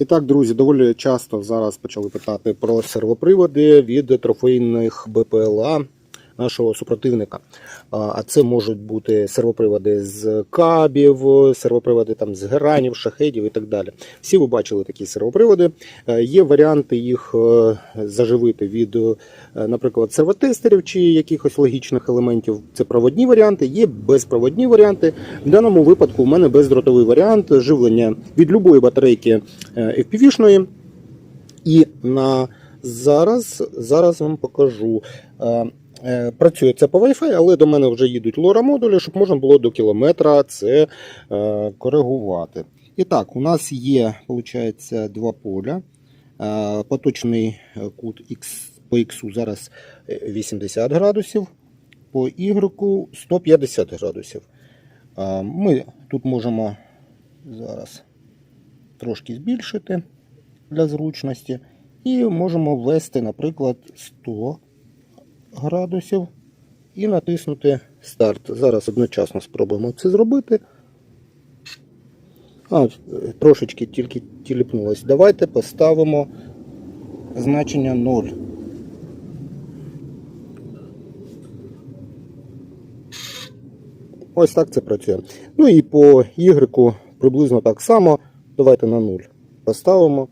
І так, друзі, доволі часто зараз почали питати про сервоприводи від трофейних БПЛА нашого супротивника. А це можуть бути сервоприводи з кабів, сервоприводи там з геранів, шахедів і так далі. Всі ви бачили такі сервоприводи. Е, Є варіанти їх е, заживити від, е, наприклад, сервотестерів чи якихось логічних елементів. Це проводні варіанти, є безпроводні варіанти. В даному випадку у мене бездротовий варіант живлення від любої батарейки FPV-шної. І на зараз, зараз вам покажу. Е, Працює це по Wi-Fi, але до мене вже їдуть LoRa модулі, щоб можна було до кілометра це е, коригувати. І так, у нас є, виходить, два поля. Е, Поточний кут по X зараз е, 80 градусів, по Y 150 градусів. Ми тут можемо зараз трошки збільшити для зручності. І можемо ввести, наприклад, 100 градусів і натиснути старт. Зараз одночасно спробуємо це зробити. А, трошечки тільки тіліпнулось. Давайте поставимо значення 0. Ось так це працює. Ну і по Y приблизно так само. Давайте на 0 поставимо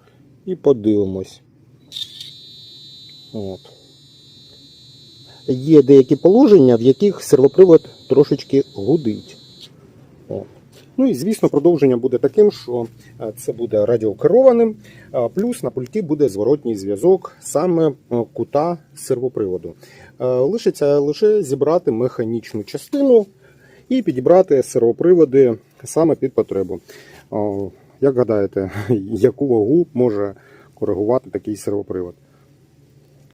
і подивимось. От. Є деякі положення, в яких сервопривод трошечки гудить. От. Ну і звісно, продовження буде таким, що е, це буде радіокерованим, плюс на пульті буде зворотній зв'язок саме е, кута сервоприводу. Е, Лишиться лише зібрати механічну частину і підібрати сервоприводи саме під потребу. Як гадаєте, яку вагу може коригувати такий сервопривод?